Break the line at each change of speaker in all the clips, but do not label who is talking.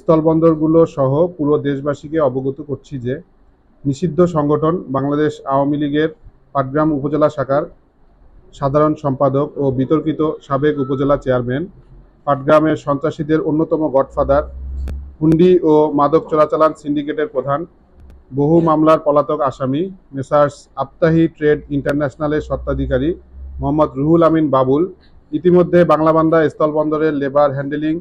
স্থলবন্দরগুলো সহ পুরো দেশবাসীকে অবগত করছি যে নিষিদ্ধ সংগঠন বাংলাদেশ আওয়ামী লীগের পাটগ্রাম উপজেলা শাখার সাধারণ সম্পাদক ও বিতর্কিত সাবেক উপজেলা চেয়ারম্যান, পাটগ্রামের সন্ত্রাসীদের অন্যতম গডফাদার, হুন্ডি ও মাদক চলাচালান সিন্ডিকেটের প্রধান, বহু মামলার পলাতক আসামি, মেসার্স আপ্তাহি ট্রেড ইন্টারন্যাশনালের স্বত্বাধিকারী মোহাম্মদ রুহুল আমিন বাবুল, ইতিমধ্যে বাংলাবান্ধা স্থলবন্দরের লেবার হ্যান্ডেলিং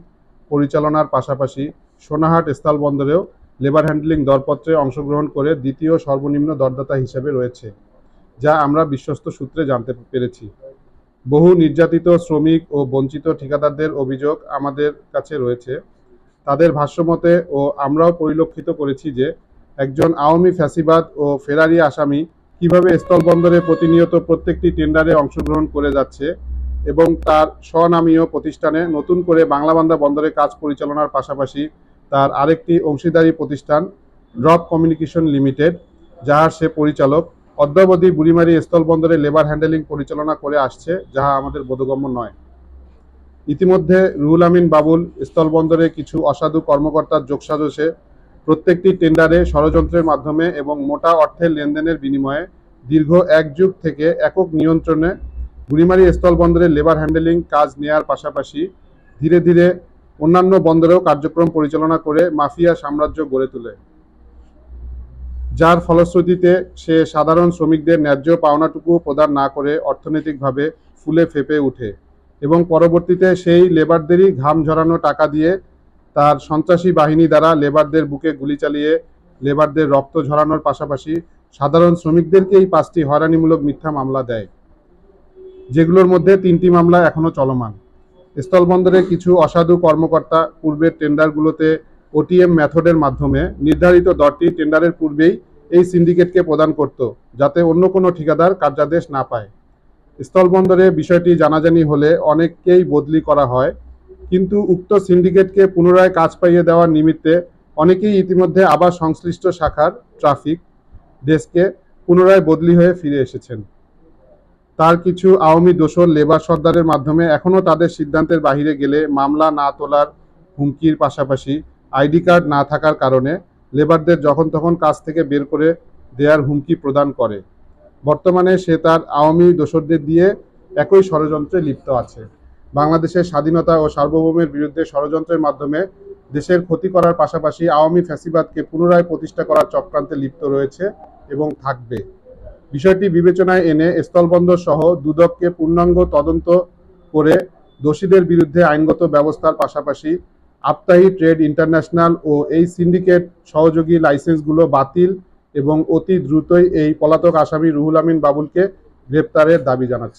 পরিচালনার পাশাপাশি সোনাহাট স্থলবন্দরেও লেবার হ্যান্ডলিং দরপত্রে অংশগ্রহণ করে দ্বিতীয় সর্বনিম্ন দরদাতা হিসেবে রয়েছে, যা আমরা বিশ্বস্ত সূত্রে জানতে পেরেছি। বহু নির্যাতিত শ্রমিক ও বঞ্চিত ঠিকাদারদের অভিযোগ আমাদের কাছে রয়েছে। তাদের ভাষ্যমতে, ও আমরাও পরিলক্ষিত করেছি যে, একজন আওয়ামী ফ্যাসিবাদ ও ফেরারি আসামি কীভাবে স্থলবন্দরে প্রতিনিয়ত প্রত্যেকটি টেন্ডারে অংশগ্রহণ করে যাচ্ছে এবং তার স্বনামীয় প্রতিষ্ঠানে নতুন করে বাংলাবান্ধা বন্দরে কাজ পরিচালনার পাশাপাশি তার আরেকটি অংশীদারি প্রতিষ্ঠান ড্রপ কমিউনিকেশন লিমিটেড যাহার সে পরিচালক অদ্যাবধি বুড়িমারি স্থলবন্দরে লেবার হ্যান্ডেলিং পরিচালনা করে আসছে, যাহা আমাদের বোধগম্য নয়। ইতিমধ্যে রুহুল আমিন বাবুল স্থলবন্দরে কিছু অসাধু কর্মকর্তার যোগসাজসে প্রত্যেকটি টেন্ডারে ষড়যন্ত্রের মাধ্যমে এবং মোটা অর্থের লেনদেনের বিনিময়ে দীর্ঘ এক যুগ থেকে একক নিয়ন্ত্রণে বুড়িমারি স্থলবন্দরে লেবার হ্যান্ডেলিং কাজ নেয়ার পাশাপাশি ধীরে ধীরে অন্যান্য বন্দরেও কার্যক্রম পরিচালনা করে মাফিয়া সাম্রাজ্য গড়ে তোলে। যার ফলশ্রুতিতে সে সাধারণ শ্রমিকদের ন্যায্য পাওনাটুকু প্রদান না করে অর্থনৈতিকভাবে ফুলে ফেপে ওঠে এবং পরবর্তীতে সেই লেবারদেরই ঘাম ঝরানো টাকা দিয়ে তার সন্ত্রাসী বাহিনী দ্বারা লেবারদের বুকে গুলি চালিয়ে লেবারদের রক্ত ঝরানোর পাশাপাশি সাধারণ শ্রমিকদেরকেই পাঁচটি হয়রানিমূলক মিথ্যা মামলা দেয়। যেগুলোর মধ্যে তিনটি মামলা এখনও চলমান। স্থলবন্দরে কিছু অসাধু কর্মকর্তা পূর্বের টেন্ডারগুলোতে ওটিএম মেথডের মাধ্যমে নির্ধারিত দরটি টেন্ডারের পূর্বেই এই সিন্ডিকেটকে প্রদান করত, যাতে অন্য কোনো ঠিকাদার কার্যাদেশ না পায়। স্থলবন্দরে বিষয়টি জানাজানি হলে অনেককেই বদলি করা হয়, কিন্তু উক্ত সিন্ডিকেটকে পুনরায় কাজ পাইয়ে দেওয়ার নিমিত্তে অনেকেই ইতিমধ্যে আবার সংশ্লিষ্ট শাখার ট্রাফিক ডেস্কে পুনরায় বদলি হয়ে ফিরে এসেছেন। তার কিছু আওয়ামী দোষর লেবার সর্দারের মাধ্যমে এখনও তাদের সিদ্ধান্তের বাহিরে গেলে মামলা না তোলার হুমকির পাশাপাশি আইডি কার্ড না থাকার কারণে লেবারদের যখন তখন কাজ থেকে বের করে দেয়ার হুমকি প্রদান করে। বর্তমানে সে তার আওয়ামী দোসরদের দিয়ে একই ষড়যন্ত্রে লিপ্ত আছে। বাংলাদেশের স্বাধীনতা ও সার্বভৌমের বিরুদ্ধে ষড়যন্ত্রের মাধ্যমে দেশের ক্ষতি করার পাশাপাশি আওয়ামী ফ্যাসিবাদকে পুনরায় প্রতিষ্ঠা করার চক্রান্তে লিপ্ত রয়েছে এবং থাকবে। বিষয়টি বিবেচনায় এনে স্থলবন্দর সহ দুদককে পূর্ণাঙ্গ তদন্ত করে দোষীদের বিরুদ্ধে আইনগত ব্যবস্থার পাশাপাশি আপ্তাহী ট্রেড ইন্টারন্যাশনাল ও এই সিন্ডিকেট সহযোগী লাইসেন্সগুলো বাতিল এবং অতি দ্রুতই এই পলাতক আসামি রুহুল আমিন বাবুলকে গ্রেপ্তারের দাবি জানাচ্ছি।